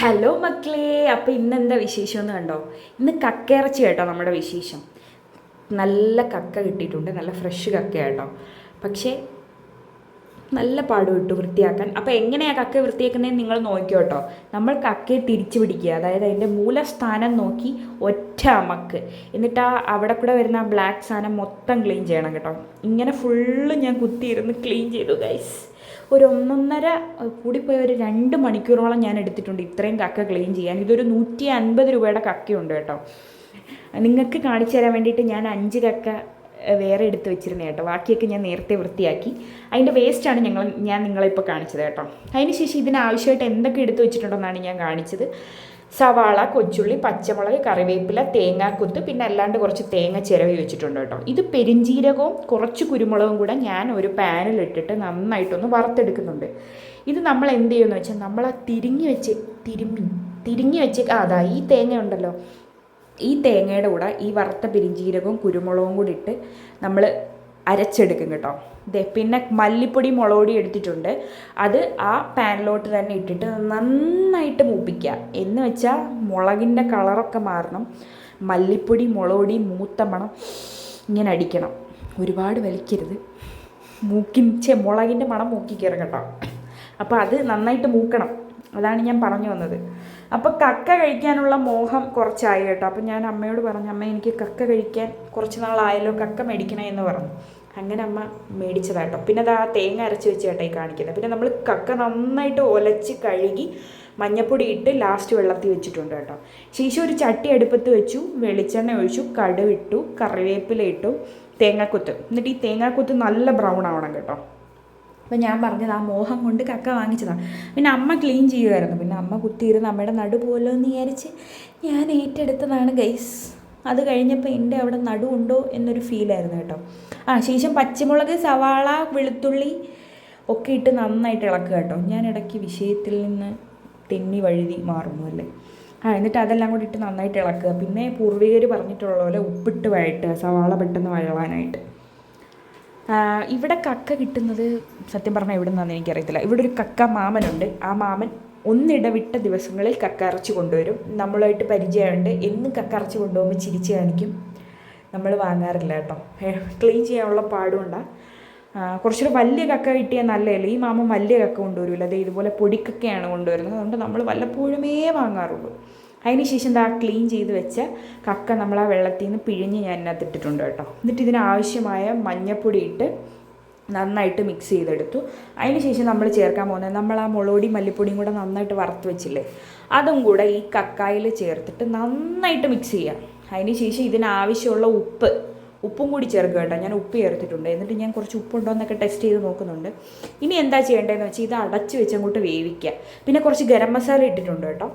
Hello മക്കളെ. അപ്പോൾ ഇന്ന് എന്താ വിശേഷം എന്ന് കണ്ടോ? ഇന്ന് കക്കയിറച്ചി കേട്ടോ നമ്മുടെ വിശേഷം. നല്ല കക്ക കിട്ടിയിട്ടുണ്ട്. നല്ല ഫ്രഷ് കക്ക കേട്ടോ. പക്ഷേ നല്ല പാട് വിട്ടു വൃത്തിയാക്കാൻ. അപ്പോൾ എങ്ങനെയാണ് കക്ക വൃത്തിയാക്കുന്നതെന്ന് നിങ്ങൾ നോക്കിയോ കേട്ടോ നമ്മൾ കക്കയെ തിരിച്ചു പിടിക്കുക. അതായത് അതിന്റെ മൂലസ്ഥാനം നോക്കി ഒറ്റ അമക്ക്. എന്നിട്ട് ആ അവിടെ കൂടെ വരുന്ന ആ ബ്ലാക്ക് സാധനം മൊത്തം ക്ലീൻ ചെയ്യണം കേട്ടോ. ഇങ്ങനെ ഫുള്ള് ഞാൻ കുത്തിയിരുന്ന് ക്ലീൻ ചെയ്തു ഗൈസ് ഒരു ഒന്നൊന്നര കൂടിപ്പോയ ഒരു രണ്ട് മണിക്കൂറോളം ഞാൻ എടുത്തിട്ടുണ്ട് ഇത്രയും കക്ക ക്ലീൻ ചെയ്യാൻ. ഇതൊരു നൂറ്റി അൻപത് രൂപയുടെ കക്കയുണ്ട് കേട്ടോ. നിങ്ങൾക്ക് കാണിച്ചു തരാൻ വേണ്ടിയിട്ട് ഞാൻ അഞ്ച് കക്ക വേറെ എടുത്ത് വെച്ചിരുന്നത് കേട്ടോ. ബാക്കിയൊക്കെ ഞാൻ നേരത്തെ വൃത്തിയാക്കി. അതിന്റെ വേസ്റ്റാണ് ഞങ്ങൾ ഞാൻ നിങ്ങളിപ്പോൾ കാണിച്ചത് കേട്ടോ. അതിന് ശേഷം ഇതിനാവശ്യമായിട്ട് എന്തൊക്കെ എടുത്ത് വെച്ചിട്ടുണ്ടെന്നാണ് ഞാൻ കാണിച്ചത്. സവാള കൊച്ചുള്ളി പച്ചമുളക് കറിവേപ്പില തേങ്ങാക്കുത്ത് പിന്നെ അല്ലാണ്ട് കുറച്ച് തേങ്ങ ചിരവി വെച്ചിട്ടുണ്ട് കേട്ടോ. ഇത് പെരിഞ്ജീരകവും കുറച്ച് കുരുമുളകും കൂടെ ഞാൻ ഒരു പാനിലിട്ടിട്ട് നന്നായിട്ടൊന്ന് വറുത്തെടുക്കുന്നുണ്ട്. ഇത് നമ്മൾ എന്ത് ചെയ്യുമെന്ന് വെച്ചാൽ നമ്മൾ ആ തിരിഞ്ഞ് വെച്ച് തിരുമ്മി തിരിഞ്ഞ് വെച്ച് അതാ ഈ തേങ്ങ ഉണ്ടല്ലോ. ഈ തേങ്ങയുടെ കൂടെ ഈ വറുത്ത പെരിഞ്ചീരകവും കുരുമുളകും കൂടി ഇട്ട് നമ്മൾ അരച്ചെടുക്കും കേട്ടോ. ദേ പിന്നെ മല്ലിപ്പൊടി മുളകൊടി എടുത്തിട്ടുണ്ട്. അത് ആ പാനിലോട്ട് തന്നെ ഇട്ടിട്ട് നന്നായിട്ട് മൂപ്പിക്കുക. എന്ന് വെച്ചാൽ മുളകിന്റെ കളറൊക്കെ മാറണം. മല്ലിപ്പൊടി മുളകൊടി മൂത്ത മണം ഇങ്ങനെ അടിക്കണം. ഒരുപാട് വലിക്കരുത്. മൂക്കിൻ ചെ മുളകിന്റെ മണം മൂക്കി കേട്ടോ. അപ്പോൾ അത് നന്നായിട്ട് മൂക്കണം. അതാണ് ഞാൻ പറഞ്ഞു വന്നത്. അപ്പോൾ കക്ക കഴിക്കാനുള്ള മോഹം കുറച്ചായി കേട്ടോ. അപ്പോൾ ഞാൻ അമ്മയോട് പറഞ്ഞു അമ്മ എനിക്ക് കക്ക കഴിക്കാൻ കുറച്ച് നാളായല്ലോ കക്ക മേടിക്കണേ എന്ന് പറഞ്ഞു. അങ്ങനെ അമ്മ മേടിച്ചതാട്ടോ പിന്നെ അത് ആ തേങ്ങ അരച്ച് വെച്ച് കേട്ടോ ഈ കാണിക്കുന്നത്. പിന്നെ നമ്മൾ കക്ക നന്നായിട്ട് ഒലച്ച് കഴുകി മഞ്ഞപ്പൊടി ഇട്ട് ലാസ്റ്റ് വെള്ളത്തിൽ വെച്ചിട്ടുണ്ട് കേട്ടോ. ശേഷം ഒരു ചട്ടി അടുപ്പത്ത് വെച്ചു വെളിച്ചെണ്ണ ഒഴിച്ചു കടുവിട്ടു കറിവേപ്പില ഇട്ടു തേങ്ങാക്കൊത്ത്. എന്നിട്ട് ഈ തേങ്ങാക്കൊത്ത് നല്ല ബ്രൗൺ ആവണം കേട്ടോ. അപ്പം ഞാൻ പറഞ്ഞത് ആ മോഹം കൊണ്ട് കക്ക വാങ്ങിച്ചതാണ് പിന്നെ അമ്മ ക്ലീൻ ചെയ്യുമായിരുന്നു പിന്നെ അമ്മ കുത്തിയിരുന്ന് അമ്മയുടെ നടു പോലോ എന്ന് വിചാരിച്ച് ഞാൻ ഏറ്റെടുത്തതാണ് ഗൈസ് അത് കഴിഞ്ഞപ്പോൾ എന്റെ അവിടെ നടുവുണ്ടോ എന്നൊരു ഫീലായിരുന്നു കേട്ടോ. ആ ശേഷം പച്ചമുളക് സവാള വെളുത്തുള്ളി ഒക്കെ ഇട്ട് നന്നായിട്ട് ഇളക്കുക കേട്ടോ. ഞാൻ ഇടയ്ക്ക് വിഷയത്തിൽ നിന്ന് തെന്നി വഴുതി മാറുന്നു അല്ലേ? ആ എന്നിട്ട് അതെല്ലാം കൂടി ഇട്ട് നന്നായിട്ട് ഇളക്കുക. പിന്നെ പൂർവികർ പറഞ്ഞിട്ടുള്ള പോലെ ഉപ്പിട്ട് വഴറ്റുക സവാള പെട്ടെന്ന് വഴളാനായിട്ട്. ആ, ഇവിടെ കക്ക കിട്ടുന്നത് സത്യം പറഞ്ഞാൽ എവിടെ നിന്നാണെന്ന് എനിക്കറിയത്തില്ല. ഇവിടെ ഒരു കക്ക മാമനുണ്ട്. ആ മാമൻ ഒന്നിടവിട്ട ദിവസങ്ങളിൽ കക്ക ഇറച്ചി കൊണ്ടുവരും. നമ്മളായിട്ട് പരിചയമുണ്ട്. എന്നും കക്ക ഇറച്ചി കൊണ്ടുപോകുമ്പോൾ ചിരിച്ച് കാണിക്കും. നമ്മൾ വാങ്ങാറില്ല കേട്ടോ. ക്ലീൻ ചെയ്യാനുള്ള പാടുകൊണ്ടാണ് കുറച്ചൊരു വലിയ കക്ക കിട്ടിയാൽ നല്ലതല്ലേ? ഈ മാമൻ വലിയ കക്ക കൊണ്ടുവരില്ല അത് ഇതുപോലെ പൊടിക്കക്കയാണ് കൊണ്ടുവരുന്നത്. അതുകൊണ്ട് നമ്മൾ വല്ലപ്പോഴുമേ വാങ്ങാറുള്ളൂ. അതിന് ശേഷം എന്താ ക്ലീൻ ചെയ്ത് വെച്ച കക്ക നമ്മൾ ആ വെള്ളത്തിൽ നിന്ന് പിഴിഞ്ഞ് ഞാൻ അതിനകത്ത് ഇട്ടിട്ടുണ്ട് കേട്ടോ. എന്നിട്ട് ഇതിനാവശ്യമായ മഞ്ഞപ്പൊടി ഇട്ട് നന്നായിട്ട് മിക്സ് ചെയ്തെടുത്തു. അതിന് ശേഷം നമ്മൾ ചേർക്കാൻ പോകുന്നത് നമ്മൾ ആ മുളകൊടി മല്ലിപ്പൊടിയും കൂടെ നന്നായിട്ട് വറുത്ത് വെച്ചില്ലേ? അതും കൂടെ ഈ കക്കായിൽ ചേർത്തിട്ട് നന്നായിട്ട് മിക്സ് ചെയ്യാം. അതിന് ശേഷം ഇതിനാവശ്യമുള്ള ഉപ്പ് ഉപ്പും കൂടി ചേർക്കുക കേട്ടോ. ഞാൻ ഉപ്പ് ചേർത്തിട്ടുണ്ട്. എന്നിട്ട് ഞാൻ കുറച്ച് ഉപ്പുണ്ടോ എന്നൊക്കെ ടെസ്റ്റ് ചെയ്ത് നോക്കുന്നുണ്ട്. ഇനി എന്താ ചെയ്യേണ്ടതെന്ന് വെച്ചാൽ ഇത് അടച്ച് വെച്ച് അങ്ങോട്ട് വേവിക്കുക. പിന്നെ കുറച്ച് ഗരം മസാല ഇട്ടിട്ടുണ്ട് കേട്ടോ.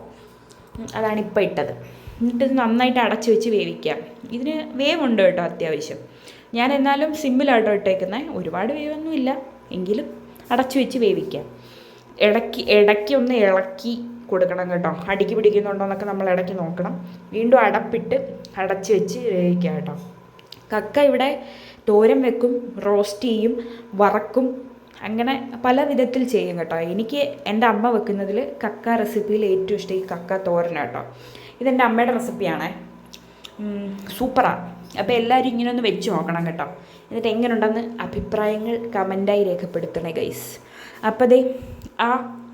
അതാണ് ഇപ്പോൾ ഇട്ടത്. എന്നിട്ട് ഇത് നന്നായിട്ട് അടച്ചു വെച്ച് വേവിക്കാം. ഇതിന് ഉണ്ട് കേട്ടോ അത്യാവശ്യം. ഞാൻ എന്നാലും സിമ്മിലാട്ടോ ഇട്ടേക്കുന്നത് ഒരുപാട് വേവൊന്നുമില്ല എങ്കിലും അടച്ചു വെച്ച് വേവിക്കാം. ഇടയ്ക്ക് ഇടയ്ക്ക് ഒന്ന് ഇളക്കി കൊടുക്കണം കേട്ടോ. അടിക്ക് പിടിക്കുന്നുണ്ടോ എന്നൊക്കെ നമ്മൾ ഇടയ്ക്ക് നോക്കണം. വീണ്ടും അടപ്പിട്ട് അടച്ചു വെച്ച് വേവിക്കാം കേട്ടോ. കക്ക ഇവിടെ തോരം വെക്കും റോസ്റ്റ് ചെയ്യും വറക്കും അങ്ങനെ പല വിധത്തിൽ ചെയ്യും കേട്ടോ. എനിക്ക് എന്റെ അമ്മ വെക്കുന്നതിൽ കക്ക റെസിപ്പിയിൽ ഏറ്റവും ഇഷ്ടം ഈ കക്ക തോരന കേട്ടോ. ഇതെന്റെ അമ്മയുടെ റെസിപ്പിയാണേ സൂപ്പറാണ് അപ്പോൾ എല്ലാവരും ഇങ്ങനെ ഒന്ന് വെച്ച് നോക്കണം കേട്ടോ. എന്നിട്ട് എങ്ങനെയുണ്ടെന്ന് അഭിപ്രായങ്ങൾ കമന്റായി രേഖപ്പെടുത്തണേ ഗൈസ് അപ്പോൾ ദേ ആ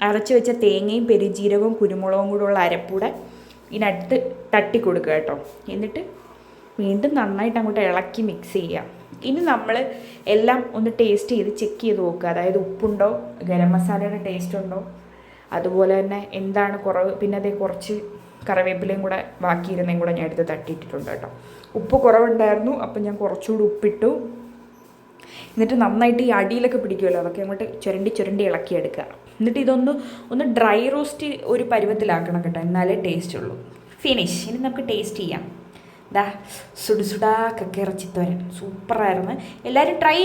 അരച്ചു വെച്ച തേങ്ങയും പെരുജീരകവും കുരുമുളകും കൂടെ ഉള്ള അരപ്പൂടെ ഇതിനടുത്ത് തട്ടി കൊടുക്കുക കേട്ടോ. എന്നിട്ട് വീണ്ടും നന്നായിട്ട് അങ്ങോട്ട് ഇളക്കി മിക്സ് ചെയ്യാം. ഇനി നമ്മൾ എല്ലാം ഒന്ന് ടേസ്റ്റ് ചെയ്ത് ചെക്ക് ചെയ്ത് നോക്കുക. അതായത് ഉപ്പുണ്ടോ? ഗരം മസാലയുടെ ടേസ്റ്റ് ഉണ്ടോ? അതുപോലെ തന്നെ എന്താണ് കുറവ്? പിന്നെ അതേ കുറച്ച് കറിവേപ്പിലയും കൂടെ ബാക്കിയിരുന്നേയും കൂടെ ഞാൻ എടുത്ത് തട്ടിയിട്ടിട്ടുണ്ട് കേട്ടോ. ഉപ്പ് കുറവുണ്ടായിരുന്നു അപ്പം ഞാൻ കുറച്ചുകൂടി ഉപ്പിട്ടു. എന്നിട്ട് നന്നായിട്ട് ഈ അടിയിലൊക്കെ പിടിക്കുമല്ലോ അതൊക്കെ അങ്ങോട്ട് ചുരണ്ടി ചുരണ്ടി ഇളക്കിയെടുക്കുക എന്നിട്ട് ഇതൊന്ന് ഒന്ന് ഡ്രൈ റോസ്റ്റ് ഒരു പരുവത്തിലാക്കണം കേട്ടോ എന്നാലേ ടേസ്റ്റ് ഉള്ളൂ. ഫിനിഷ് ഇനി നമുക്ക് ടേസ്റ്റ് ചെയ്യാം. ദാ സുഡു സുഡാ കക്ക ഇറച്ചിത്തോരൻ സൂപ്പറായിരുന്നു എല്ലാവരും ട്രൈ